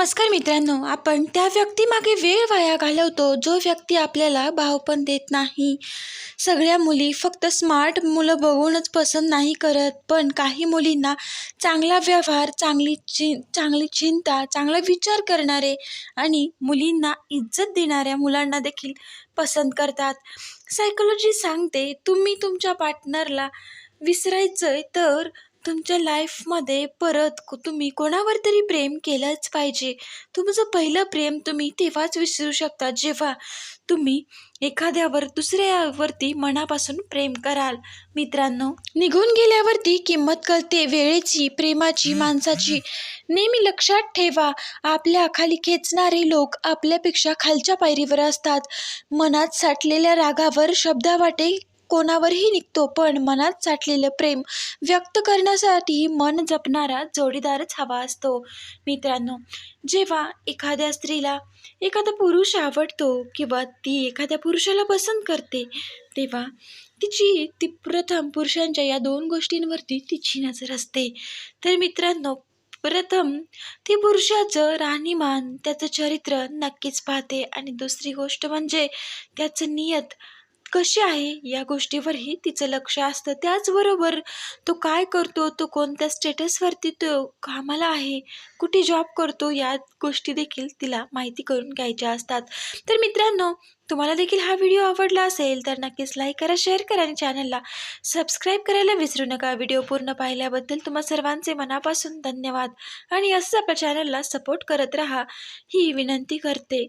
नमस्कार मित्रांनो आपण त्या व्यक्तीमागे वेळ वाया घालवतो जो व्यक्ती आपल्याला भाव पण देत नाही. सगळ्या मुली फक्त स्मार्ट मुलं बघूनच पसंत नाही करत पण काही मुलींना चांगला व्यवहार चांगली चि चांगली चिंता चांगला विचार करणारे आणि मुलींना इज्जत देणाऱ्या मुलांना देखील पसंत करतात. सायकोलॉजी सांगते तुम्ही तुमच्या पार्टनरला विसरायचं आहे तर तुमच्या लाईफमध्ये परत को- तुम्ही कोणावर तरी प्रेम केलंच पाहिजे. तुमचं पहिलं प्रेम तुम्ही तेव्हाच विसरू शकता जेव्हा तुम्ही एखाद्यावर दुसऱ्यावरती मनापासून प्रेम कराल. मित्रांनो निघून गेल्यावरती किंमत कळते वेळेची प्रेमाची माणसाची. नेहमी लक्षात ठेवा आपल्या खाली खेचणारे लोक आपल्यापेक्षा खालच्या पायरीवर असतात. मनात साठलेल्या रागावर शब्दावाटे कोणावरही निघतो पण मनात साठलेलं प्रेम व्यक्त करण्यासाठी मन जपणारा जोडीदारच हवा असतो. मित्रांनो जेव्हा एखाद्या स्त्रीला एखादा पुरुष आवडतो किंवा ती एखाद्या पुरुषाला पसंत करते तेव्हा तिची ती प्रथम पुरुषांच्या या दोन गोष्टींवरती तिची नजर असते. तर मित्रांनो प्रथम ती पुरुषाचं राहणीमान त्याचं चरित्र नक्कीच पाहते. आणि दुसरी गोष्ट म्हणजे त्याचं नियत कशी आहे या गोष्टीवरही तिचं लक्ष असतं. त्याचबरोबर तो काय करतो तो कोणत्या स्टेटसवरती तो कामाला आहे कुठे जॉब करतो या गोष्टी देखील तिला माहिती करून घ्यायच्या असतात. तर मित्रांनो तुम्हाला देखील हा व्हिडिओ आवडला असेल तर नक्कीच लाईक करा शेअर करा आणि चॅनलला सबस्क्राईब करायला विसरू नका. व्हिडिओ पूर्ण पाहिल्याबद्दल तुम्हा सर्वांचे मनापासून धन्यवाद. आणि असंच आपल्या चॅनलला सपोर्ट करत राहा ही विनंती करते.